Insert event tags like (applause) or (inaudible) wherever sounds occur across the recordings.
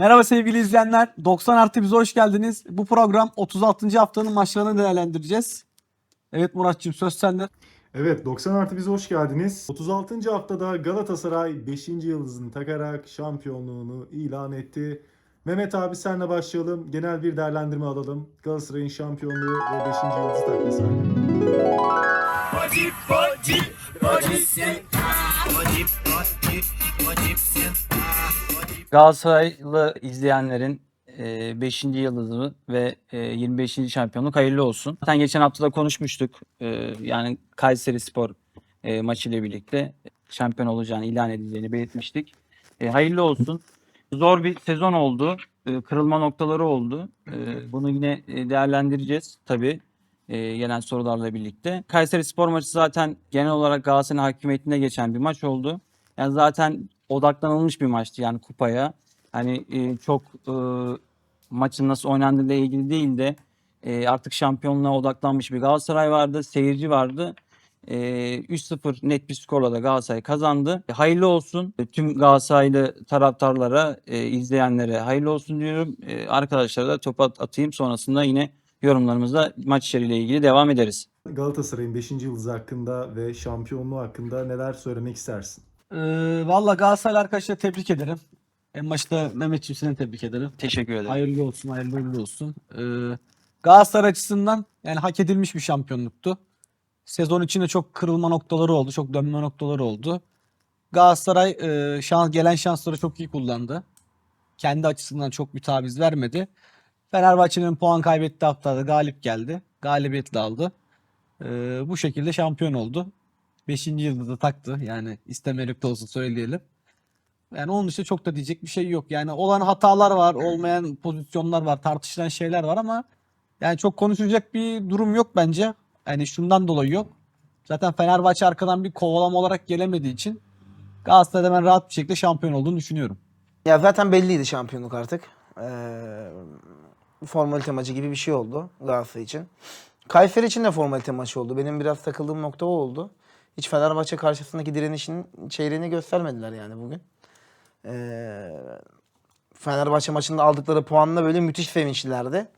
Merhaba sevgili izleyenler. 90 artı bize hoş geldiniz. Bu program 36. haftanın maçlarını değerlendireceğiz. Evet Muratçım söz sende. Evet 90 artı bize hoş geldiniz. 36. haftada Galatasaray 5. yıldızını takarak şampiyonluğunu ilan etti. Mehmet abi senle başlayalım. Genel bir değerlendirme alalım. Galatasaray'ın şampiyonluğu ve 5. yıldızı takması vacip vacipsin Vacip vacip vacipsin Vacip Galatasaraylı izleyenlerin 5. yıldızı ve e, 25. şampiyonluk hayırlı olsun. Zaten geçen hafta da konuşmuştuk. E, yani Kayseri Spor e, maçıyla birlikte şampiyon olacağını ilan edileceğini belirtmiştik. E, hayırlı olsun. Zor bir sezon oldu. E, kırılma noktaları oldu. E, bunu yine e, değerlendireceğiz tabii. E, gelen sorularla birlikte. Kayseri Spor maçı zaten genel olarak Galatasaray'ın hakimiyetinde geçen bir maç oldu. Yani zaten odaklanılmış bir maçtı yani kupaya. Hani e, çok e, maçın nasıl oynandığıyla ilgili değil de e, artık şampiyonluğa odaklanmış bir Galatasaray vardı, seyirci vardı. E, 3-0 net bir skorla da Galatasaray kazandı. E, hayırlı olsun E, tüm Galatasaraylı taraftarlara, e, izleyenlere hayırlı olsun diyorum. E, arkadaşlara da top at- atayım sonrasında yine yorumlarımızda maç içeriğiyle ilgili devam ederiz. Galatasaray'ın 5. yıldızı hakkında ve şampiyonluğu hakkında neler söylemek istersin? Ee, Valla Galatasaray arkadaşlar tebrik ederim. En başta Mehmetçim seni tebrik ederim. Teşekkür ederim. Hayırlı olsun, hayırlı uğurlu olsun. Ee, Galatasaray açısından yani hak edilmiş bir şampiyonluktu. Sezon içinde çok kırılma noktaları oldu, çok dönme noktaları oldu. Galatasaray e, şans, gelen şansları çok iyi kullandı. Kendi açısından çok bir taviz vermedi. Fenerbahçe'nin puan kaybettiği haftada galip geldi. Galibiyetle aldı. Ee, bu şekilde şampiyon oldu. Beşinci yıldızı taktı. Yani istemelik de olsa söyleyelim. Yani onun dışında çok da diyecek bir şey yok. Yani olan hatalar var, olmayan pozisyonlar var, tartışılan şeyler var ama yani çok konuşulacak bir durum yok bence. Yani şundan dolayı yok. Zaten Fenerbahçe arkadan bir kovalama olarak gelemediği için Galatasaray'da ben rahat bir şekilde şampiyon olduğunu düşünüyorum. Ya zaten belliydi şampiyonluk artık. Ee, formalite maçı gibi bir şey oldu Galatasaray için. Kayseri için de formalite maçı oldu. Benim biraz takıldığım nokta o oldu. Hiç Fenerbahçe karşısındaki direnişin çeyreğini göstermediler yani bugün. Ee, Fenerbahçe maçında aldıkları puanla böyle müthiş sevinçlilerdi.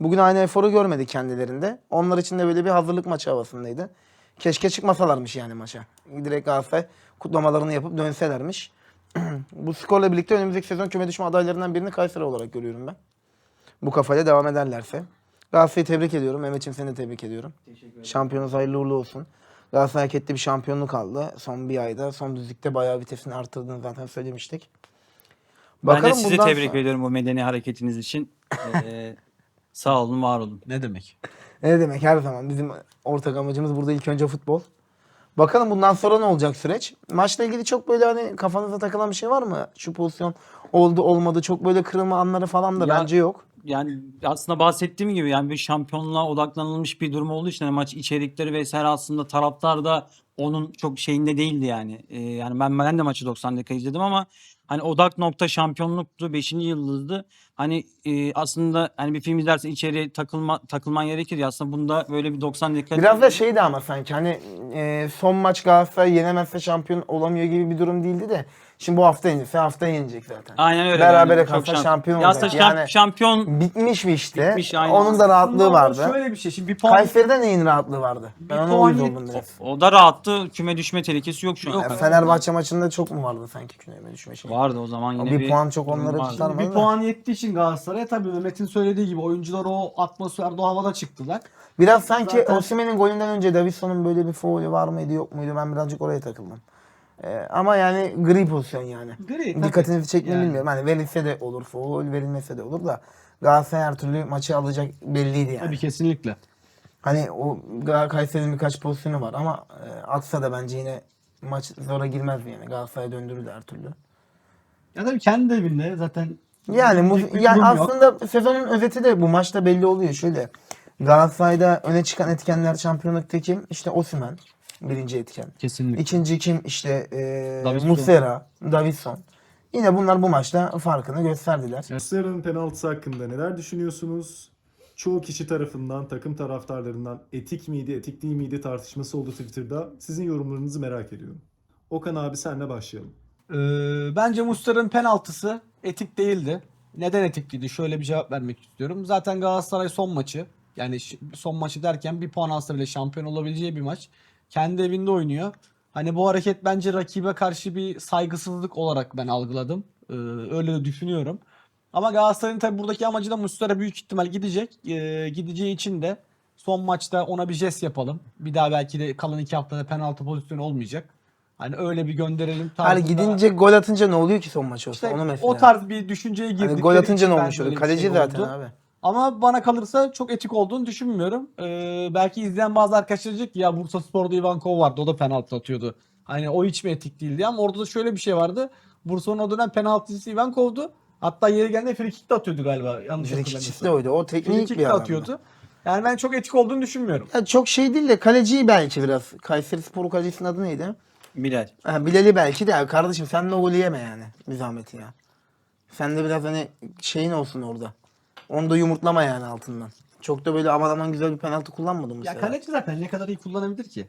Bugün aynı eforu görmedik kendilerinde. Onlar için de böyle bir hazırlık maçı havasındaydı. Keşke çıkmasalarmış yani maça. Direkt Galatasaray kutlamalarını yapıp dönselermiş. (clears throat) Bu skorla birlikte önümüzdeki sezon küme düşme adaylarından birini Kayseri olarak görüyorum ben. Bu kafayla devam ederlerse. Galatasaray'ı tebrik ediyorum. Mehmetçim seni de tebrik ediyorum. Şampiyonuz hayırlı uğurlu olsun. Galatasaray hak ettiği bir şampiyonluk aldı. Son bir ayda. Son düzlükte bayağı vitesini arttırdığını zaten söylemiştik. ben de sizi tebrik sonra- ediyorum bu medeni hareketiniz için. (laughs) Ee, sağ olun, var olun. Ne demek? Ne demek her zaman bizim ortak amacımız burada ilk önce futbol. Bakalım bundan sonra ne olacak süreç? Maçla ilgili çok böyle hani kafanıza takılan bir şey var mı? Şu pozisyon oldu olmadı çok böyle kırılma anları falan da Ya- bence yok. Yani aslında bahsettiğim gibi yani bir şampiyonluğa odaklanılmış bir durum olduğu için hani maç içerikleri vesaire aslında taraftar da onun çok şeyinde değildi yani. Ee, yani ben ben de maçı 90 dakika izledim ama hani odak nokta şampiyonluktu, 5. yıldızdı. Hani e, aslında hani bir film izlersen içeriye takılma takılman gerekir ya aslında bunda böyle bir 90 dakika Biraz da şeydi ama sanki hani e, son maç Galatasaray yenemezse şampiyon olamıyor gibi bir durum değildi de. Şimdi bu hafta yenilse hafta yenilecek zaten. Aynen öyle. Berabere Yani kalsa şans- şampiyon olacak. aslında şamp- Yani- şampiyon Bitmiş mi işte? Bitmiş, aynen. Onun da rahatlığı Aslında vardı. Şöyle bir şey. Şimdi bir puan Kayseri'de neyin rahatlığı vardı? Ben ona puan biraz. o da rahattı. Küme düşme tehlikesi yok şu an. Ya Fenerbahçe maçında çok mu vardı sanki küneme düşme şeyi? Vardı o zaman yine bir puan çok onları vardı. tutar mı? bir puan yettiği için Galatasaray'a tabii Mehmet'in söylediği gibi oyuncular o atmosferde o havada çıktılar. Biraz sanki Zaten- Osimhen'in golünden önce Davidson'un böyle bir faulü var mıydı yok muydu? Ben birazcık oraya takıldım. Ee, ama yani gri pozisyon yani. Gri. Dikkatinizi çekmeyi Yani. bilmiyorum. Hani verilse de olur faul, verilmese de olur da Galatasaray her türlü maçı alacak belliydi yani. Tabii kesinlikle. Hani o Kayseri'nin birkaç pozisyonu var ama e, aksa da bence yine maç zora girmez yani. Galatasaray'a döndürürdü her türlü. Ya tabii kendi evinde zaten Yani, bir yani durum yok. aslında sezonun özeti de bu maçta belli oluyor. Şöyle Galatasaray'da öne çıkan etkenler şampiyonlukta kim? İşte Osimhen birinci etken. kesinlikle. İkinci kim? İşte e, Davinson. Muslera, Davidson. Yine bunlar bu maçta farkını gösterdiler. Muslera'nın penaltısı hakkında neler düşünüyorsunuz? Çoğu kişi tarafından, takım taraftarlarından etik miydi, etik değil miydi tartışması oldu Twitter'da. Sizin yorumlarınızı merak ediyorum. Okan abi senle başlayalım. Ee, bence Muslera'nın penaltısı etik değildi. Neden etikliydi? Şöyle bir cevap vermek istiyorum. Zaten Galatasaray son maçı. Yani son maçı derken bir puan alsa bile şampiyon olabileceği bir maç. Kendi evinde oynuyor. Hani bu hareket bence rakibe karşı bir saygısızlık olarak ben algıladım. Ee, öyle de düşünüyorum. Ama Galatasaray'ın tabii buradaki amacı da Muslera büyük ihtimal gidecek. Ee, gideceği için de son maçta ona bir jest yapalım. Bir daha belki de kalan iki haftada penaltı pozisyonu olmayacak. Hani öyle bir gönderelim Hani tarzında- gidince gol atınca ne oluyor ki son maç olsa? İşte Onu mesela. o tarz bir düşünceye girdik. Hani gol atınca ne olmuş olur? Kaleci şey zaten abi. Ama bana kalırsa çok etik olduğunu düşünmüyorum. Ee, belki izleyen bazı arkadaşlar diyecek ki ya Bursa Spor'da Ivankov vardı o da penaltı atıyordu. Hani o hiç mi etik değildi ama orada da şöyle bir şey vardı. Bursa'nın o dönem penaltıcısı Ivankov'du. Hatta yeri geldiğinde free kick de atıyordu galiba. Yanlış Frikikçisi hatırlamıyorsam. de oydu. O Free teknik kick bir de adam. atıyordu. Yani ben çok etik olduğunu düşünmüyorum. Ya çok şey değil de kaleciyi belki biraz. Kayseri Spor kalecisinin adı neydi? Bilal. Ha, Bilal'i belki de. Ya kardeşim sen de o golü yeme yani. Bir zahmet ya. Sen de biraz hani şeyin olsun orada. Onu da yumurtlama yani altından. Çok da böyle aman aman güzel bir penaltı kullanmadın mı Ya sen? kaleci zaten ne kadar iyi kullanabilir ki?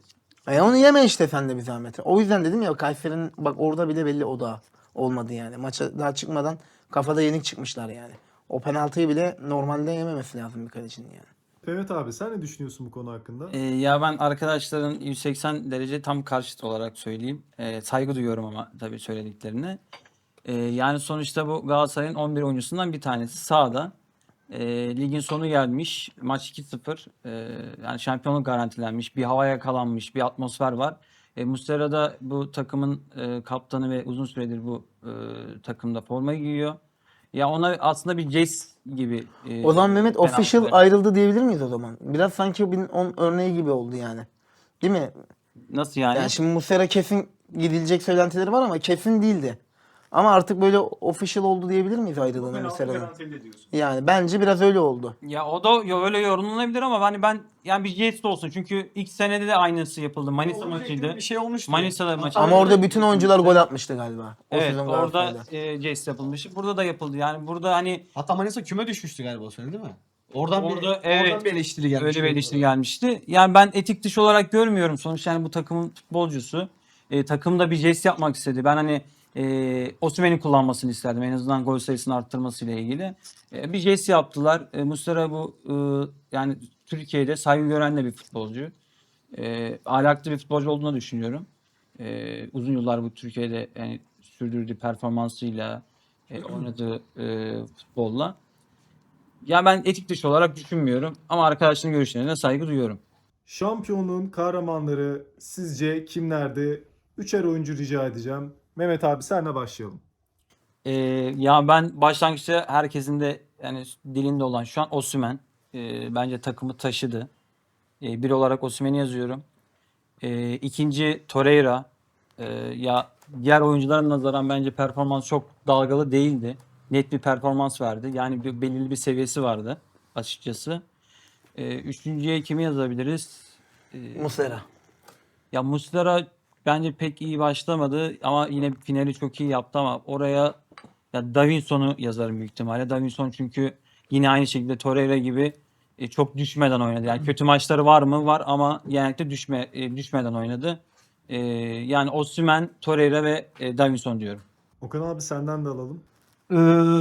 E onu yeme işte sen de bir zahmet. O yüzden dedim ya Kayseri'nin bak orada bile belli o da olmadı yani. Maça daha çıkmadan kafada yenik çıkmışlar yani. O penaltıyı bile normalde yememesi lazım bir kalecinin yani. Evet abi sen ne düşünüyorsun bu konu hakkında? Ee, ya ben arkadaşların 180 derece tam karşıt olarak söyleyeyim. Ee, saygı duyuyorum ama tabii söylediklerine. Ee, yani sonuçta bu Galatasaray'ın 11 oyuncusundan bir tanesi sağda. Ee, ligin sonu gelmiş. Maç 2-0. Ee, yani şampiyonluk garantilenmiş. Bir hava yakalanmış. Bir atmosfer var. E, Muslera da bu takımın e, kaptanı ve uzun süredir bu e, takımda forma giyiyor. Ya ona aslında bir jest gibi. e, O zaman Mehmet official verdi. ayrıldı diyebilir miyiz o zaman? Biraz sanki on örneği gibi oldu yani. Değil mi? Nasıl yani? Yani şimdi Muslera kesin gidilecek söylentileri var ama kesin değildi. Ama artık böyle official oldu diyebilir miyiz ayrılığına Muslera'dan? Yani bence biraz öyle oldu. Ya o da yo- öyle yorumlanabilir ama hani ben yani bir jest olsun çünkü ilk senede de aynısı yapıldı. Manisa maçıydı. Bir şey olmuştu. Manisa'da maç. Ama orada bütün oyuncular gol atmıştı galiba. O Evet sezon orada Galatasaray'da. e, jest yapılmış. Burada da yapıldı. Yani burada hani Hatta Manisa küme düşmüştü galiba o sene değil mi? Oradan bir, Orada, evet. oradan bir eleştiri gelmiş. öyle bir eleştiri gelmişti. Yani ben etik dışı olarak görmüyorum. Sonuçta yani bu takımın futbolcusu. E, takımda bir jest yapmak istedi. Ben hani e, Osimhen'i kullanmasını isterdim. En azından gol sayısını arttırmasıyla ilgili. E, bir jest yaptılar. E, Muslera bu e, yani Türkiye'de saygı gören de bir futbolcu. E, ahlaklı bir futbolcu olduğunu düşünüyorum. E, uzun yıllar bu Türkiye'de yani sürdürdüğü performansıyla e, oynadığı e, futbolla. Ya ben etik dışı olarak düşünmüyorum ama arkadaşların görüşlerine saygı duyuyorum. Şampiyonluğun kahramanları sizce kimlerdi? Üçer oyuncu rica edeceğim. Mehmet abi senle başlayalım. Ee, ya ben başlangıçta herkesin de yani dilinde olan şu an Osimhen. Ee, bence takımı taşıdı. Ee, bir olarak Osimhen'i yazıyorum. Ee, ikinci Torreira. Ee, ya diğer oyunculara nazaran bence performans çok dalgalı değildi. Net bir performans verdi. Yani bir, belirli bir seviyesi vardı açıkçası. Ee, üçüncüye kimi yazabiliriz? Ee, Muslera. Ya Muslera bence pek iyi başlamadı ama yine finali çok iyi yaptı ama oraya ya Davinson'u yazarım büyük ihtimalle. Davinson çünkü yine aynı şekilde Torreira gibi e, çok düşmeden oynadı. Yani kötü maçları var mı? Var ama genellikle düşme e, düşmeden oynadı. E, yani Osimhen, Torreira ve e, Davinson diyorum. Okan abi senden de alalım. Ee,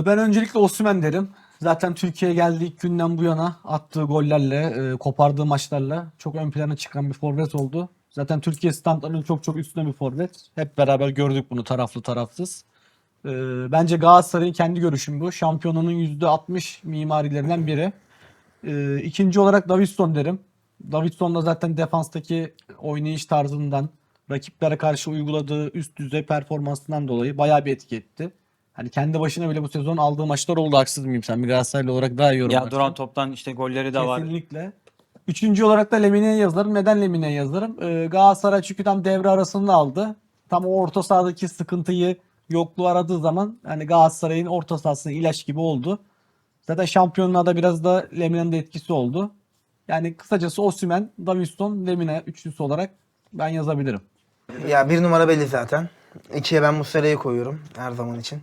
ben öncelikle Osimhen derim. Zaten Türkiye'ye geldiği ilk günden bu yana attığı gollerle, e, kopardığı maçlarla çok ön plana çıkan bir forvet oldu. Zaten Türkiye standartlarının çok çok üstüne bir forvet. Hep beraber gördük bunu taraflı tarafsız. Ee, bence Galatasaray'ın kendi görüşüm bu. Şampiyonunun %60 mimarilerinden biri. Ee, ikinci olarak Davidson derim. Davidson da zaten defanstaki oynayış tarzından, rakiplere karşı uyguladığı üst düzey performansından dolayı bayağı bir etki etti. Hani kendi başına bile bu sezon aldığı maçlar oldu haksız mıyım sen bir Galatasaraylı olarak daha iyi Ya yorumlarsın. duran toptan işte golleri de var. Kesinlikle. Üçüncü olarak da Lemine'ye yazarım. Neden Lemine'ye yazarım? Ee, Galatasaray çünkü tam devre arasında aldı. Tam o orta sahadaki sıkıntıyı yokluğu aradığı zaman hani Galatasaray'ın orta sahasına ilaç gibi oldu. Zaten şampiyonluğa da biraz da Lemine'nin etkisi oldu. Yani kısacası Osimhen, Davinson, Lemine üçlüsü olarak ben yazabilirim. Ya bir numara belli zaten. İkiye ben Muslera'yı koyuyorum her zaman için.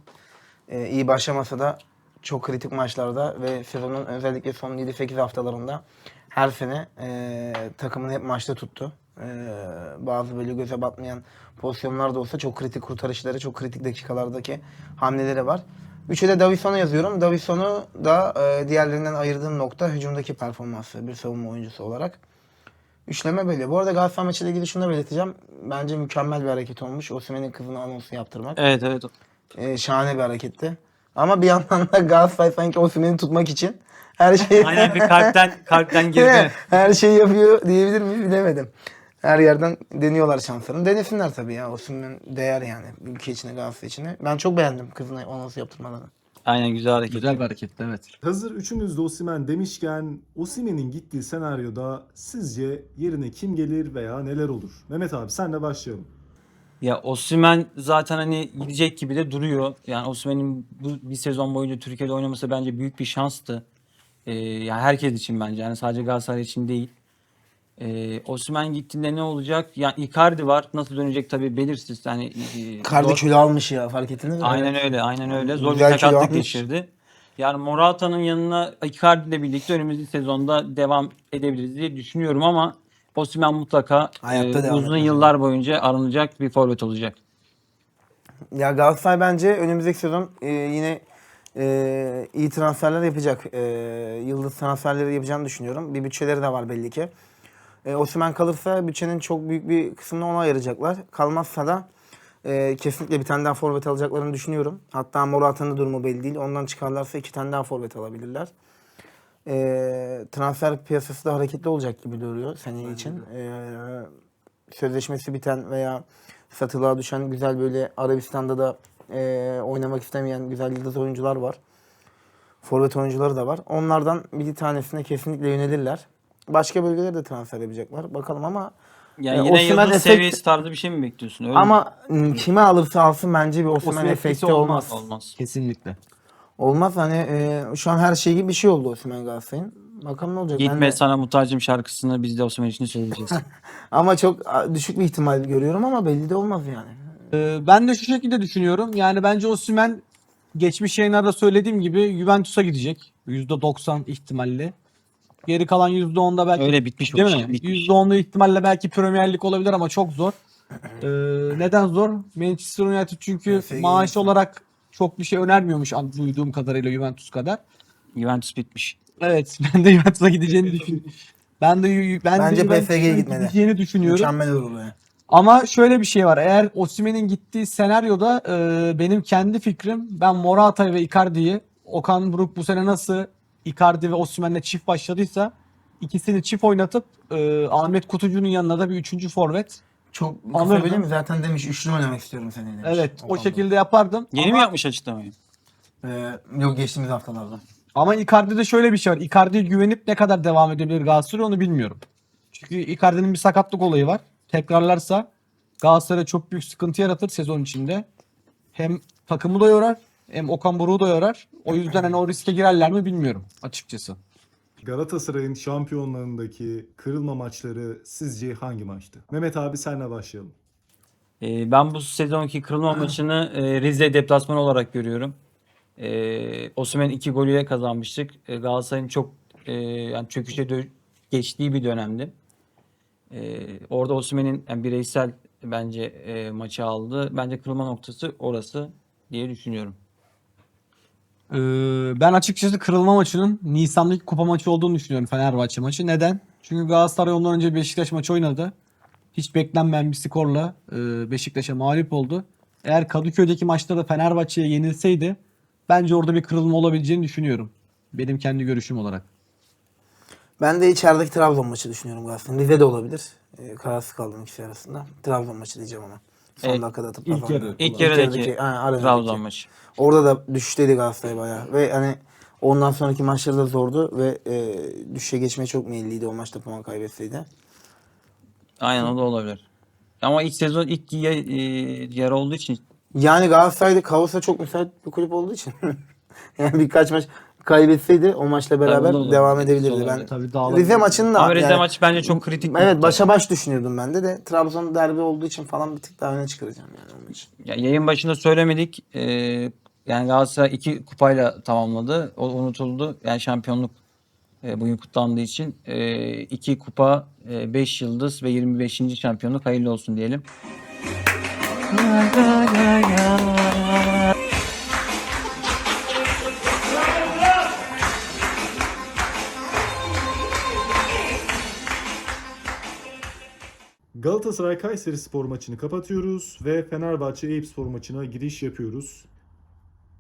Ee, iyi başlamasa da çok kritik maçlarda ve sezonun özellikle son 7-8 haftalarında her sene e, takımını hep maçta tuttu. E, bazı böyle göze batmayan pozisyonlar da olsa çok kritik kurtarışları, çok kritik dakikalardaki hamleleri var. Üçe de Davidson'u yazıyorum. Davidson'u da e, diğerlerinden ayırdığım nokta hücumdaki performansı bir savunma oyuncusu olarak. Üçleme böyle. Bu arada Galatasaray maçıyla ilgili şunu da belirteceğim. Bence mükemmel bir hareket olmuş. Osimhen'in kızına anonsu yaptırmak. Evet evet. E, şahane bir hareketti. Ama bir yandan da Galatasaray sanki Osimhen'i tutmak için her şeyi Aynen bir kalpten kalpten (laughs) girdi. her şeyi yapıyor diyebilir miyiz bilemedim. Her yerden deniyorlar şanslarını. Denesinler tabii ya. Osimhen değer yani. Ülke içine Galatasaray içine. Ben çok beğendim kızına anonsu yaptırmalarını. Aynen güzel hareket. Güzel bir hareketti evet. Hazır üçünüz de Osimhen demişken Osimhen'in gittiği senaryoda sizce yerine kim gelir veya neler olur? Mehmet abi senle başlayalım. Ya Osimhen zaten hani gidecek gibi de duruyor. Yani Osimhen'in bu bir sezon boyunca Türkiye'de oynaması bence büyük bir şanstı. Ee, yani herkes için bence. Yani sadece Galatasaray için değil. Ee, Osimhen gittiğinde ne olacak? Yani Icardi var. Nasıl dönecek tabii belirsiz. Yani e, Kardı zor- kilo almış ya fark ettiniz mi? Aynen öyle, aynen öyle. Zor Güzel bir sakatlık geçirdi. Yani Morata'nın yanına Icardi ile birlikte önümüzdeki sezonda devam edebiliriz diye düşünüyorum ama Osimhen mutlaka Hayatta e, uzun etmez. yıllar boyunca aranacak bir forvet olacak. Ya Galatasaray bence önümüzdeki sezon e, yine e, iyi transferler yapacak. E, yıldız transferleri yapacağını düşünüyorum. Bir bütçeleri de var belli ki. E, Osimhen kalırsa bütçenin çok büyük bir kısmını ona ayıracaklar. Kalmazsa da e, kesinlikle bir tane daha forvet alacaklarını düşünüyorum. Hatta Morata'nın da durumu belli değil. Ondan çıkarlarsa iki tane daha forvet alabilirler. E, transfer piyasası da hareketli olacak gibi duruyor seneye için. E, sözleşmesi biten veya satılığa düşen güzel böyle Arabistan'da da e, oynamak istemeyen güzel yıldız oyuncular var. Forvet oyuncuları da var. Onlardan bir tanesine kesinlikle yönelirler. Başka bölgelere de transfer yapacaklar. Bakalım ama Yani Ya yine Osimhen yıldız efekt- seviyesi tarzı bir şey mi bekliyorsun? Öyle mi? ama m, kime alırsa alsın bence bir Osimhen Osimhen efekti olmaz. olmaz. olmaz. Kesinlikle. Olmaz hani e, şu an her şey gibi bir şey oldu Osimhen Galatasaray'ın. Bakalım ne olacak. Ben Gitme de- sana muhtacım şarkısını biz de Osimhen için söyleyeceğiz. (laughs) Ama çok düşük bir ihtimal görüyorum ama belli de olmaz yani. Ee, ben de şu şekilde düşünüyorum. Yani bence Osimhen geçmiş yayınlarda söylediğim gibi Juventus'a gidecek. %90 ihtimalle. Geri kalan %10'da belki Öyle bitmiş Değil mi? bitmiş. %10'lu ihtimalle belki Premier Lig olabilir ama çok zor. Ee, neden zor? Manchester United çünkü PSG maaş olarak çok bir şey önermiyormuş duyduğum kadarıyla Juventus kadar. Juventus bitmiş. Evet, (laughs) ben de Juventus'a gideceğini düşünüyorum. Ben de ben Bence de PSG'ye gitmeli. gideceğini düşünüyorum. Mükemmel olur yani. Ama şöyle bir şey var. Eğer Osimhen'in gittiği senaryoda e, benim kendi fikrim ben Morata ve Icardi'yi Okan Buruk bu sene nasıl Icardi ve Osimhen'le çift başladıysa ikisini çift oynatıp e, Ahmet Kutucu'nun yanına da bir üçüncü forvet. Çok Anladım. kısa bölüm zaten demiş üçlü oynamak istiyorum seninle demiş. Evet o Okan şekilde yapardım. Yeni ama, mi yapmış açıklamayı? Ee, yok geçtiğimiz haftalarda. Ama Icardi'de şöyle bir şey var. Icardi'ye güvenip ne kadar devam edebilir Galatasaray onu bilmiyorum. Çünkü Icardi'nin bir sakatlık olayı var. Tekrarlarsa Galatasaray'a çok büyük sıkıntı yaratır sezon içinde. Hem takımı da yorar hem Okan Buruk'u da yorar. O yüzden hani o riske girerler mi bilmiyorum açıkçası. Galatasaray'ın şampiyonlarındaki kırılma maçları sizce hangi maçtı? Mehmet abi senle başlayalım. Ee, ben bu sezonki kırılma (clears throat) maçını e, Rize deplasmanı olarak görüyorum. E, Osimhen iki golüyle kazanmıştık. E, Galatasaray'ın çok e, yani çöküşe dö- geçtiği bir dönemdi. E, orada Osimhen'in yani bireysel bence e, maçı aldı. Bence kırılma noktası orası diye düşünüyorum. Ee, ben açıkçası kırılma maçının Nisan'daki kupa maçı olduğunu düşünüyorum Fenerbahçe maçı. Neden? Çünkü Galatasaray ondan önce Beşiktaş maçı oynadı. Hiç beklenmeyen bir skorla e, Beşiktaş'a mağlup oldu. Eğer Kadıköy'deki maçta da Fenerbahçe'ye yenilseydi bence orada bir kırılma olabileceğini düşünüyorum. Benim kendi görüşüm olarak. Ben de içerideki Trabzon maçı düşünüyorum Galatasaray'ın. Rize de olabilir. Ee, kararsız kaldım ikisi arasında. Trabzon maçı diyeceğim ama. Son Evet, dakikada atıp ilk yarı. İlk yarıdaki. Trabzon maçı. Orada da düşüşteydi Galatasaray bayağı. Ve hani ondan sonraki maçları da zordu ve e, düşüşe geçmeye çok meyilliydi o maçta puan kaybetseydi. Aynen o da olabilir. Ama ilk sezon ilk e, yarı olduğu için Yani Galatasaray'da kaosa çok müsait bir kulüp olduğu için. (laughs) yani birkaç maç kaybetseydi o maçla beraber olabilir. devam edebilirdi. Ben. Tabii dağılabilir. Rize maçını da ama Rize yani- maçı bence çok kritik. bir Evet nokta. başa baş düşünüyordum ben de de Trabzon derbi olduğu için falan bir tık daha öne çıkaracağım yani onun için. Ya yayın başında söylemedik. Ee, yani Galatasaray iki kupayla tamamladı. O unutuldu. Yani şampiyonluk e, bugün kutlandığı için e, iki kupa, 5 yıldız ve 25. şampiyonluk hayırlı olsun diyelim. Galatasaray Kayseri Spor maçını kapatıyoruz ve Fenerbahçe Eyüp Spor maçına giriş yapıyoruz.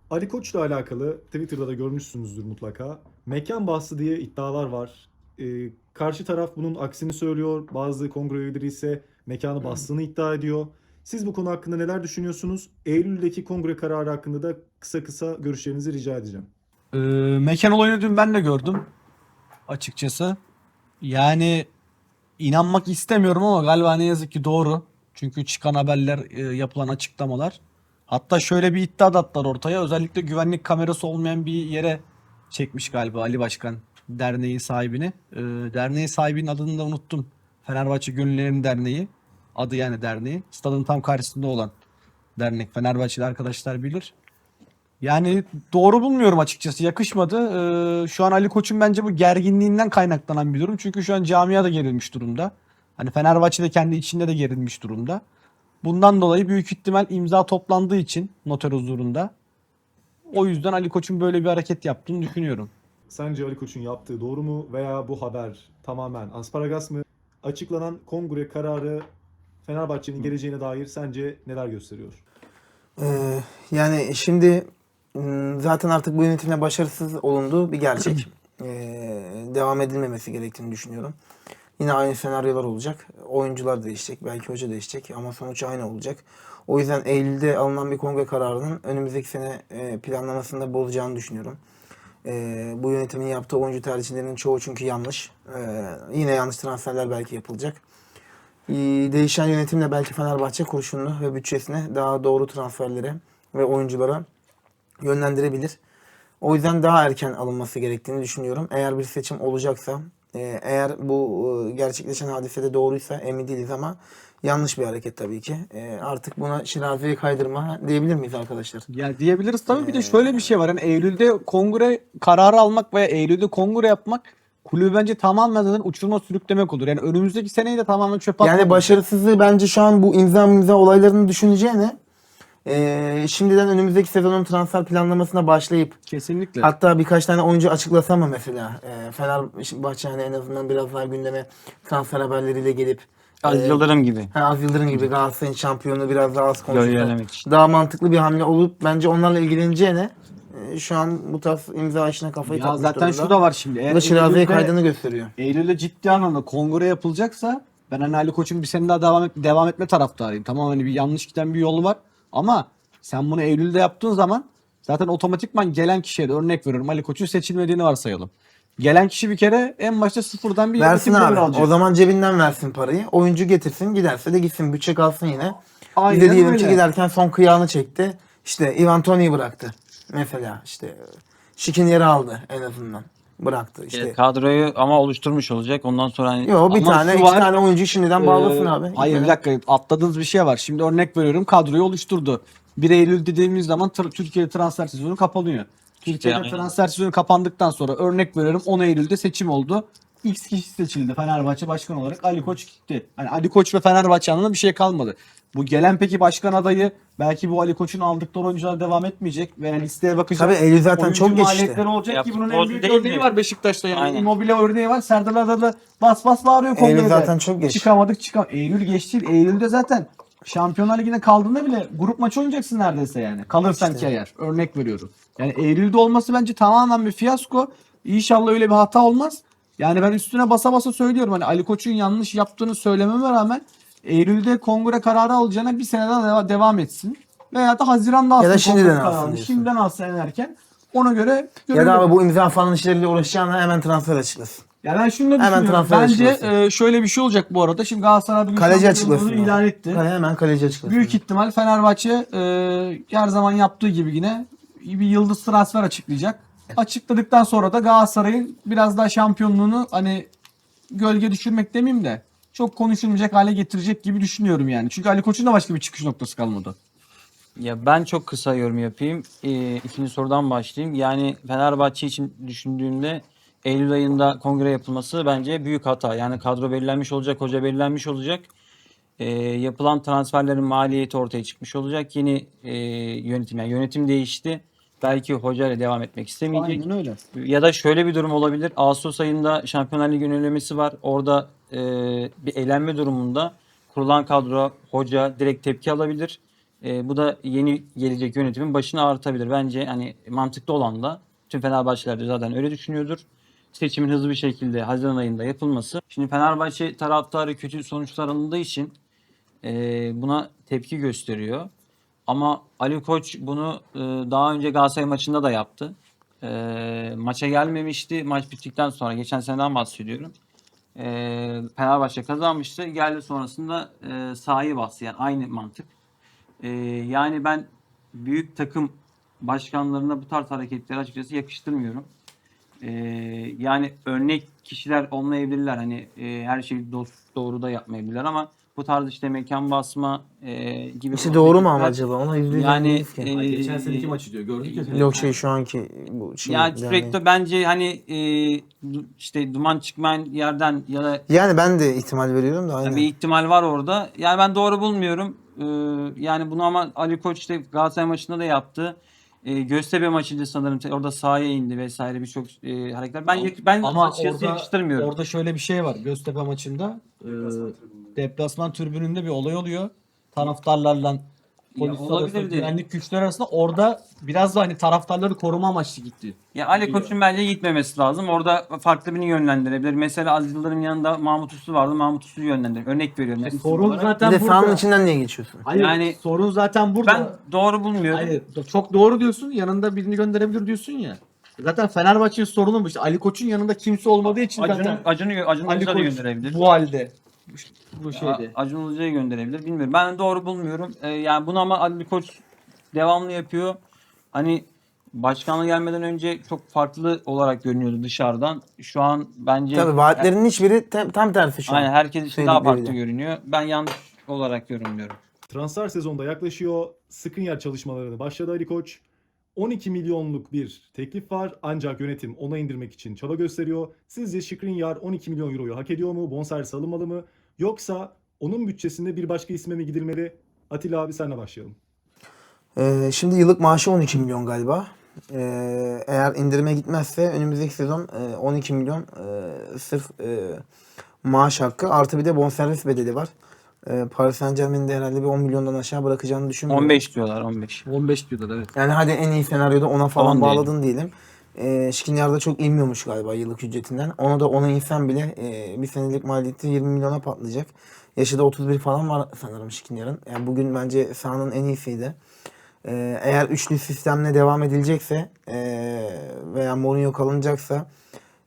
Ali Koç'la alakalı Twitter'da da görmüşsünüzdür mutlaka. Mekan bahsi diye iddialar var. Ee, karşı taraf bunun aksini söylüyor. Bazı kongre üyeleri ise mekanı bastığını iddia ediyor. Siz bu konu hakkında neler düşünüyorsunuz? Eylül'deki kongre kararı hakkında da kısa kısa görüşlerinizi rica edeceğim. Ee, mekan olayını dün ben de gördüm. Açıkçası. Yani inanmak istemiyorum ama galiba ne yazık ki doğru. Çünkü çıkan haberler, e, yapılan açıklamalar. Hatta şöyle bir iddia da attılar ortaya. Özellikle güvenlik kamerası olmayan bir yere çekmiş galiba Ali Başkan derneğin sahibini. Ee, derneğin sahibinin adını da unuttum. Fenerbahçe Gönüllülerin Derneği. Adı yani derneği. Stadın tam karşısında olan dernek. Fenerbahçeli arkadaşlar bilir. Yani doğru bulmuyorum açıkçası. Yakışmadı. Ee, şu an Ali Koç'un bence bu gerginliğinden kaynaklanan bir durum. Çünkü şu an camia da gerilmiş durumda. Hani Fenerbahçe de kendi içinde de gerilmiş durumda. Bundan dolayı büyük ihtimal imza toplandığı için noter huzurunda. O yüzden Ali Koç'un böyle bir hareket yaptığını düşünüyorum. Sence Ali Koç'un yaptığı doğru mu veya bu haber tamamen asparagas mı? Açıklanan kongre kararı Fenerbahçe'nin geleceğine dair sence neler gösteriyor? Ee, yani şimdi zaten artık bu yönetimle başarısız olunduğu bir gerçek. (clears throat) Ee, devam edilmemesi gerektiğini düşünüyorum. Yine aynı senaryolar olacak. Oyuncular değişecek, belki hoca değişecek ama sonuç aynı olacak. O yüzden Eylül'de alınan bir kongre kararının önümüzdeki sene e, planlamasında bozacağını düşünüyorum. Ee, bu yönetimin yaptığı oyuncu tercihlerinin çoğu çünkü yanlış. Ee, yine yanlış transferler belki yapılacak. Ee, Değişen yönetimle belki Fenerbahçe kurşunlu ve bütçesine daha doğru transferlere ve oyunculara yönlendirebilir. O yüzden daha erken alınması gerektiğini düşünüyorum. Eğer bir seçim olacaksa, e, eğer bu e, gerçekleşen hadisede doğruysa emin değiliz ama yanlış bir hareket tabii ki. E, Artık buna şirazeyi kaydırma diyebilir miyiz arkadaşlar? Ya diyebiliriz tabii bir de şöyle bir şey var. Yani Eylül'de kongre kararı almak veya Eylül'de kongre yapmak kulübü bence tamamen zaten uçuruma sürüklemek olur. Yani önümüzdeki seneyi de tamamen çöpe atmak Yani başarısızlığı bence şu an bu imza imza olaylarını düşüneceğine e, şimdiden önümüzdeki sezonun transfer planlamasına başlayıp Kesinlikle. Hatta birkaç tane oyuncu açıklasa mı mesela? E, Fenerbahçe hani en azından biraz daha gündeme transfer haberleriyle gelip Aziz e, Yıldırım gibi. ha, Az Yıldırım gibi Galatasaray'ın şampiyonu biraz daha az Gölgelemek için. daha mantıklı bir hamle olup bence onlarla ilgileneceğine e, şu an bu tarz imza işine kafayı Ya takmış zaten durumda. şu da var şimdi. Bu Eğer da Eylül'de- kaydını gösteriyor. Eylül'de ciddi anlamda kongre yapılacaksa ben hani Ali Koç'un bir sene daha devam, et, devam etme taraftarıyım. Tamam hani bir yanlış giden bir yolu var ama sen bunu Eylül'de yaptığın zaman zaten otomatikman gelen kişiye de örnek veriyorum Ali Koç'un seçilmediğini varsayalım. Gelen kişi bir kere en başta sıfırdan bir Versin yönetim abi. alacak. O zaman cebinden versin parayı. Oyuncu getirsin giderse de gitsin. Bütçe kalsın yine. Aynen bir de diyelim ki giderken son kıyağını çekti. İşte Ivan Tony'yi bıraktı. Mesela işte Şikin yeri aldı en azından. Bıraktı işte. Evet, kadroyu ama oluşturmuş olacak. Ondan sonra hani Yo bir Ama tane şu iki var, tane oyuncu şimdiden bağlasın Ee, abi. Hayır bir dakika atladığınız bir şey var. Şimdi örnek veriyorum kadroyu oluşturdu. 1 Eylül dediğimiz zaman tr- Türkiye transfer sezonu kapanıyor. Türkiye'de aynen. transfer sezonu kapandıktan sonra örnek veriyorum 10 Eylül'de seçim oldu. X kişi seçildi Fenerbahçe başkan olarak. Ali Koç gitti. Hani Ali Koç ve Fenerbahçe anlamında bir şey kalmadı. Bu gelen peki başkan adayı belki bu Ali Koç'un aldıkları oyuncular devam etmeyecek ve listeye bakacak. Tabii Eylül zaten Oyuncu çok geçti. maliyetleri olacak Ya ki bunun en büyük değil örneği mi? var Beşiktaş'ta yani. Aynen. Immobile örneği var. Serdar Adalı bas bas bağırıyor Eylül zaten çok geç. Çıkamadık çıkam. Eylül geçti. Eylül'de zaten Şampiyonlar Ligi'ne kaldığında bile grup maçı oynayacaksın neredeyse yani. Kalırsan İşte. ki eğer. Örnek veriyorum. Yani Eylül'de olması bence tamamen bir fiyasko. İnşallah öyle bir hata olmaz. Yani ben üstüne basa basa söylüyorum. Hani Ali Koç'un yanlış yaptığını söylememe rağmen Eylül'de kongre kararı alacağına bir sene daha deva- devam etsin. Veya da Haziran'da alsın. Ya da şimdiden alsın kararını. diyorsun. Şimdiden alsın en erken. Ona göre Ya da abi bu imza falan işleriyle uğraşacağına hemen transfer açıklasın. Ya ben şunu da Hemen düşünüyorum. transfer Bence e, şöyle bir şey olacak bu arada. Şimdi Galatasaray bugün Kaleci açıklasın. ilan etti. Kale- hemen kaleci açıklasın. Büyük ihtimal Fenerbahçe e, her zaman yaptığı gibi yine bir yıldız transfer açıklayacak. Açıkladıktan sonra da Galatasaray'ın biraz daha şampiyonluğunu hani gölge düşürmek demeyeyim de çok konuşulmayacak hale getirecek gibi düşünüyorum yani. Çünkü Ali Koç'un da başka bir çıkış noktası kalmadı. Ya ben çok kısa yorum yapayım. Ee, ikinci sorudan başlayayım. Yani Fenerbahçe için düşündüğümde Eylül ayında kongre yapılması bence büyük hata. Yani kadro belirlenmiş olacak, hoca belirlenmiş olacak. Ee, yapılan transferlerin maliyeti ortaya çıkmış olacak. Yeni e, yönetim, yani yönetim değişti. Belki hocayla devam etmek istemeyecek. öyle. Ya da şöyle bir durum olabilir. Ağustos ayında Şampiyonlar Ligi önlemesi var. Orada e, bir elenme durumunda kurulan kadro, hoca direkt tepki alabilir. E, bu da yeni gelecek yönetimin başını ağrıtabilir. Bence hani mantıklı olan da tüm Fenerbahçeliler de zaten öyle düşünüyordur. Seçimin hızlı bir şekilde Haziran ayında yapılması. Şimdi Fenerbahçe taraftarı kötü sonuçlar alındığı için e, buna tepki gösteriyor. Ama Ali Koç bunu e, daha önce Galatasaray maçında da yaptı. E, maça gelmemişti. Maç bittikten sonra geçen seneden bahsediyorum. E, Fenerbahçe kazanmıştı. Geldi sonrasında e, sahayı bastı. Yani aynı mantık. E, yani ben büyük takım başkanlarına bu tarz hareketleri açıkçası yakıştırmıyorum. Yani örnek kişiler olmayabilirler. Hani e, her şeyi doğru da yapmayabilirler ama bu tarz işte mekan basma e, gibi İşte doğru mu ama acaba? Ona yüzde yüz Yani, ki. e, Geçen seneki maçı diyor. Gördük ya. Yok şey şu anki bu şey. Ya sürekli bence hani e, işte duman çıkmayan yerden ya da Yani ben de ihtimal veriyorum da aynen. bir ihtimal var orada. Yani ben doğru bulmuyorum. Ee, yani bunu ama Ali Koç işte Galatasaray maçında da yaptı. Ee, Göztepe maçında sanırım orada sahaya indi vesaire birçok e, hareketler. Ben yak- ben Ama açıkçası orada, yakıştırmıyorum. orada şöyle bir şey var. Göztepe maçında e, deplasman tribününde bir olay oluyor. Taraftarlarla polis arasında, güvenlik güçler arasında orada biraz da hani taraftarları koruma amaçlı gitti. Ya Ali Koç'un bence gitmemesi lazım. Orada farklı birini yönlendirebilir. Mesela Aziz Yıldırım'ın yanında Mahmut Uslu vardı. Mahmut Uslu'yu yönlendirir. Örnek veriyorum. Yani Sorun olarak. bir zaten de sahanın burada. içinden niye geçiyorsun? Hayır, Yani- sorun zaten burada. Ben doğru bulmuyorum. Hayır, çok doğru diyorsun. Yanında birini gönderebilir diyorsun ya. Zaten Fenerbahçe'nin sorunu bu. İşte Ali Koç'un yanında kimse olmadığı için Acun'u zaten Acun'u Acun Ali Koç gönderebilir. bu halde. Bu şeyde. A- Acun Ilıcalı'yı gönderebilir. Bilmiyorum. Ben doğru bulmuyorum. Ee, yani bunu ama Ali Koç devamlı yapıyor. Hani başkanlığa gelmeden önce çok farklı olarak görünüyordu dışarıdan. Şu an bence Tabii vaatlerin hiçbiri tam, tam tersi şu an. Aynen herkes için daha farklı Söyledikleriyle. görünüyor. Ben yanlış olarak yorumluyorum. Transfer sezonda yaklaşıyor. Sıkın yer çalışmalarını başladı Ali Koç. 12 milyonluk bir teklif var ancak yönetim ona indirmek için çaba gösteriyor. Sizce Skriniar 12 milyon euroyu hak ediyor mu? Bonservis alınmalı mı? Yoksa onun bütçesinde bir başka isme mi gidilmeli? Atilla abi senle başlayalım. Ee, şimdi yıllık maaşı 12 milyon galiba. Ee, eğer indirime gitmezse önümüzdeki sezon e, 12 milyon e, sırf e, maaş hakkı artı bir de bonservis bedeli var. E, Paris Saint Germain'in de herhalde bir 10 milyondan aşağı bırakacağını düşünmüyorum. 15 diyorlar 15. 15 diyorlar evet. Yani hadi en iyi senaryoda ona falan 10 diyelim. bağladın diyelim. E, Şikrinyar da çok inmiyormuş galiba yıllık ücretinden. Ona da ona insen bile e, bir senelik maliyeti 20 milyona patlayacak. Yaşı da 31 falan var sanırım Şikrinyar'ın. Yani bugün bence sahanın en iyisiydi. Ee, eğer üçlü sistemle devam edilecekse ee, veya Mourinho kalınacaksa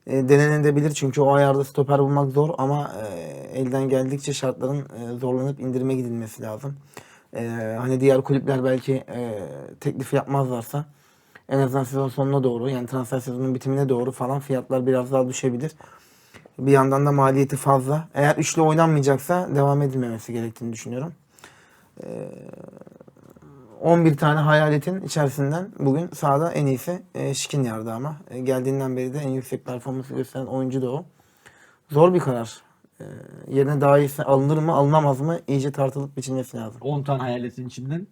e, denenebilir çünkü o ayarda stoper bulmak zor ama e, elden geldikçe şartların e, zorlanıp indirime gidilmesi lazım. E, hani diğer kulüpler belki e, teklif yapmazlarsa en azından sezon sonuna doğru yani transfer sezonunun bitimine doğru falan fiyatlar biraz daha düşebilir. Bir yandan da maliyeti fazla. Eğer üçlü oynanmayacaksa devam edilmemesi gerektiğini düşünüyorum. 11 tane hayaletin içerisinden bugün sahada en iyisi e, Şikinyar'dı ama. E, geldiğinden beri de en yüksek performansı gösteren oyuncu da o. Zor bir karar. E, yerine daha iyisi alınır mı alınamaz mı iyice tartılıp biçilmesi lazım. 10 tane hayaletin içinden.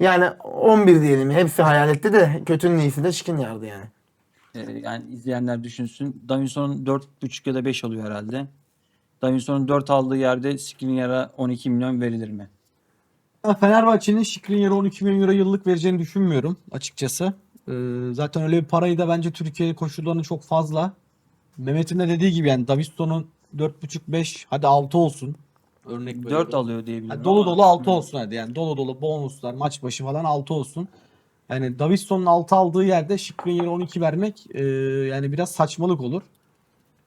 Yani 11 diyelim. Hepsi hayaletti de kötünün iyisi de Şikinyar'dı yani. Ee, yani izleyenler düşünsün. Davinson'un 4.5 ya da 5 alıyor herhalde. Davinson'un 4 aldığı yerde Skriniar'a 12 milyon verilir mi? Ben Fenerbahçe'nin Skriniar'a 12 milyon euro yıllık vereceğini düşünmüyorum açıkçası. Ee, zaten öyle bir parayı da bence Türkiye koşullarının çok fazla. Mehmet'in de dediği gibi yani Davidson'un 4.5-5 hadi 6 olsun. Örnek 4 veriyorum. alıyor diye biliyorum. Yani dolu dolu 6 olsun hadi yani dolu dolu bonuslar maç başı falan 6 olsun. Yani Davidson'un 6 aldığı yerde Skriniar'a 12 vermek e, yani biraz saçmalık olur.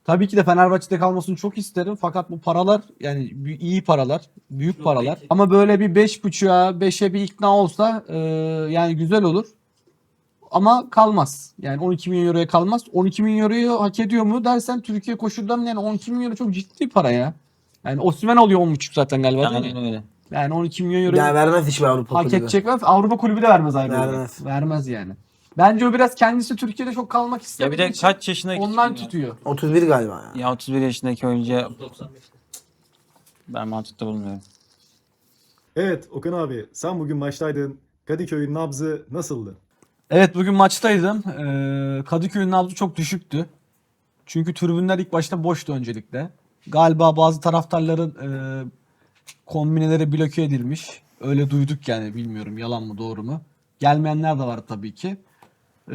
Tabii ki de Fenerbahçe'de kalmasını çok isterim fakat bu paralar yani iyi paralar, büyük paralar. Ama böyle bir 5.5'a 5'e bir ikna olsa e, yani güzel olur. Ama kalmaz. Yani 12 milyon euroya kalmaz. 12 milyon euroyu hak ediyor mu dersen Türkiye koşullarında yani 12 milyon euro çok ciddi para ya. Yani Osimhen oluyor 10.5 zaten galiba değil mi? Aynen öyle. Yani 12 milyon euro Yani vermez hiçbir Avrupa hak kulübü. edecek mi? Avrupa kulübü de vermez ayrıca. Vermez. Vermez yani. Bence o biraz kendisi Türkiye'de çok kalmak Ya istemiyor. bir de kaç yaşındaki ondan tutuyor. 31 galiba yani. Ya 31 yaşındaki oyuncuya ben mantıklı bulmuyorum. Evet Okan abi sen bugün maçtaydın. Kadıköy'ün nabzı nasıldı? Evet bugün maçtaydım. Ee, Kadıköy'ün nabzı çok düşüktü. Çünkü tribünler ilk başta boştu öncelikle. Galiba bazı taraftarların e, kombineleri bloke edilmiş. Öyle duyduk yani bilmiyorum yalan mı doğru mu. Gelmeyenler de var tabii ki. Ee,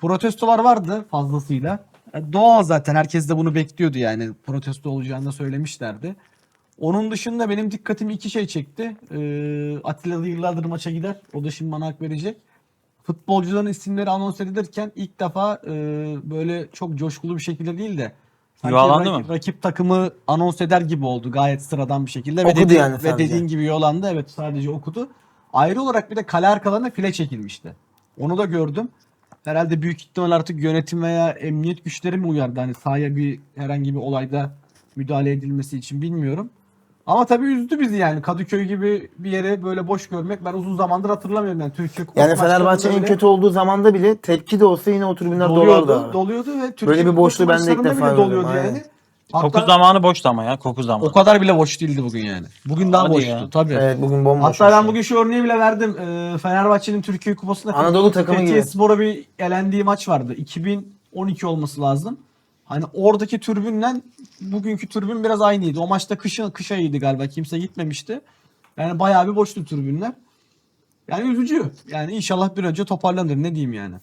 protestolar vardı fazlasıyla. E, Doğal zaten herkes de bunu bekliyordu yani. Protesto olacağını da söylemişlerdi. Onun dışında benim dikkatimi iki şey çekti. Ee, Atilla yıllardır maça gider. O da şimdi bana hak verecek. Futbolcuların isimleri anons edilirken ilk defa e, böyle çok coşkulu bir şekilde değil de sanki Yuvalandı rakip, mı? rakip takımı anons eder gibi oldu gayet sıradan bir şekilde. Okudu ve dedi- yani Ve sadece. dediğin gibi yuvalandı. Evet sadece okudu. Ayrı olarak bir de kale arkalarına file çekilmişti. Onu da gördüm. Herhalde büyük ihtimal artık yönetim veya emniyet güçleri mi uyardı? Hani sahaya bir herhangi bir olayda müdahale edilmesi için bilmiyorum. Ama tabii üzdü bizi yani. Kadıköy gibi bir yere böyle boş görmek ben uzun zamandır hatırlamıyorum yani. Türkiye Kupası Yani Fenerbahçe en maçlarında kötü olduğu zamanda bile tepki de olsa yine o tribünler bile dolardı doluyordu, doluyordu ve Türkiye Böyle bir boşluğu ben de ilk defa gördüm, doluyordu yani. Koku zamanı boştu ama ya. Koku zamanı. o kadar bile boş değildi bugün yani. Bugün daha Hadi boştu ya. tabii. Evet bugün bomboş. Hatta ben bugün şu örneği bile verdim. Ee, Fenerbahçe'nin Türkiye Kupası'nda Anadolu takımı Fethiye gibi. Spor'a bir elendiği maç vardı. 2012 olması lazım. Hani oradaki türbünle bugünkü türbün biraz aynıydı. O maçta kışın kış ayıydı galiba. Kimse gitmemişti. Yani bayağı bir boştu türbünler. Yani üzücü. Yani inşallah bir önce toparlanır. Ne diyeyim yani.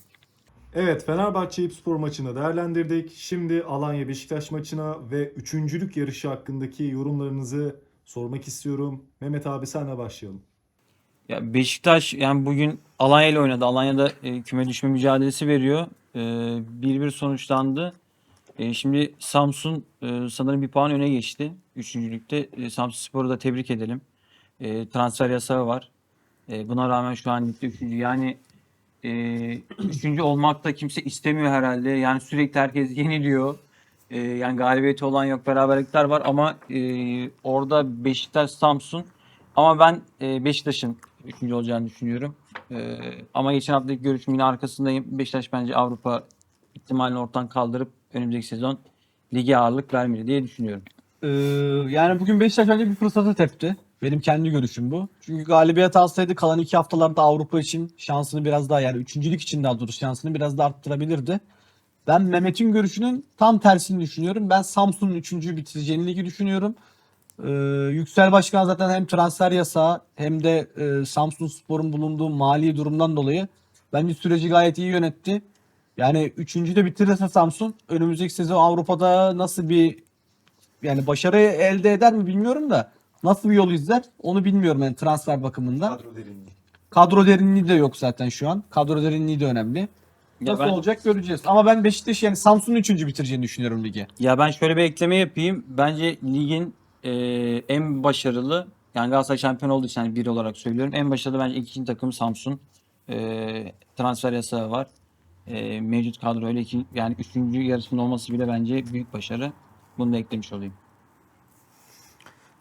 Evet Fenerbahçe Eyüpspor maçını değerlendirdik. Şimdi Alanya Beşiktaş maçına ve üçüncülük yarışı hakkındaki yorumlarınızı sormak istiyorum. Mehmet abi senle başlayalım. Ya Beşiktaş yani bugün Alanya ile oynadı. Alanya'da e, küme düşme mücadelesi veriyor. E, 1-1 sonuçlandı. E, şimdi Samsun e, sanırım bir puan öne geçti. Üçüncülükte. E, Samsun Spor'u da tebrik edelim. E, transfer yasağı var. E, buna rağmen şu an ligde üçüncü. Yani e, üçüncü olmak da kimse istemiyor herhalde. Yani sürekli herkes (laughs) yeniliyor. E, yani galibiyeti olan yok, beraberlikler var ama e, orada Beşiktaş, Samsun ama ben e, Beşiktaş'ın üçüncü olacağını düşünüyorum. E, ama geçen haftaki görüşüm yine arkasındayım. Beşiktaş bence Avrupa ihtimalini ortadan kaldırıp önümüzdeki sezon lige ağırlık vermeli diye düşünüyorum. Ee, yani bugün Beşiktaş bence bir fırsatı tepti. Benim kendi görüşüm bu. Çünkü galibiyet alsaydı kalan iki haftalarda Avrupa için şansını biraz daha yani üçüncülük için daha doğrusu şansını biraz daha arttırabilirdi. Ben Mehmet'in görüşünün tam tersini düşünüyorum. Ben Samsun'un üçüncü bitireceğini ligi düşünüyorum. Ee, Yüksel Başkan zaten hem transfer yasağı hem de e, Samsun Spor'un bulunduğu mali durumdan dolayı bence süreci gayet iyi yönetti. Yani üçüncü de bitirirse Samsun önümüzdeki sezon Avrupa'da nasıl bir yani başarı elde eder mi bilmiyorum da nasıl bir yol izler onu bilmiyorum yani transfer bakımından. Kadro derinliği de yok zaten şu an. Kadro derinliği de önemli. Ya Nasıl ben- olacak göreceğiz. Ama ben Beşiktaş yani Samsun'un üçüncü bitireceğini düşünüyorum ligi. Ya ben şöyle bir ekleme yapayım. Bence ligin e, en başarılı yani Galatasaray şampiyon olduğu için yani bir olarak söylüyorum. En başarılı bence ikinci takım Samsun. E, transfer yasağı var. E, mevcut kadro öyle ki yani üçüncü yarısında olması bile bence büyük başarı. Bunu da eklemiş olayım.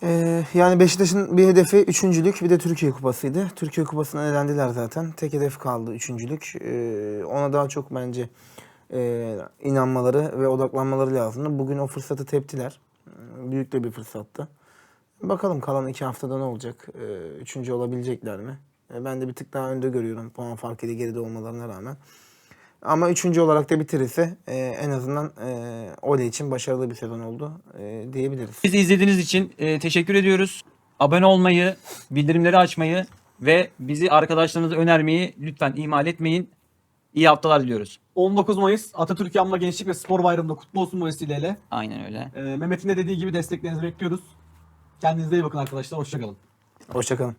Ee, yani Beşiktaş'ın bir hedefi üçüncülük bir de Türkiye Kupası'ydı. Türkiye Kupası'na elendiler zaten. Tek hedef kaldı üçüncülük. Ee, ona daha çok bence e, inanmaları ve odaklanmaları lazımdı. Bugün o fırsatı teptiler. Büyük de bir fırsattı. Bakalım kalan iki haftada ne olacak? Ee, üçüncü olabilecekler mi? Ee, ben de bir tık daha önde görüyorum puan farkıyla geride olmalarına rağmen. Ama üçüncü olarak da bitirirse e, en azından e, Ole için başarılı bir sezon oldu e, diyebiliriz. Bizi izlediğiniz için e, teşekkür ediyoruz. Abone olmayı, bildirimleri açmayı ve bizi arkadaşlarınıza önermeyi lütfen ihmal etmeyin. İyi haftalar diliyoruz. 19 Mayıs Atatürk Anma Gençlik ve Spor Bayramı'nda kutlu olsun bu vesileyle. Aynen öyle. Ee, Mehmet'in de dediği gibi desteklerinizi bekliyoruz. Kendinize iyi bakın arkadaşlar. Hoşçakalın. Hoşçakalın.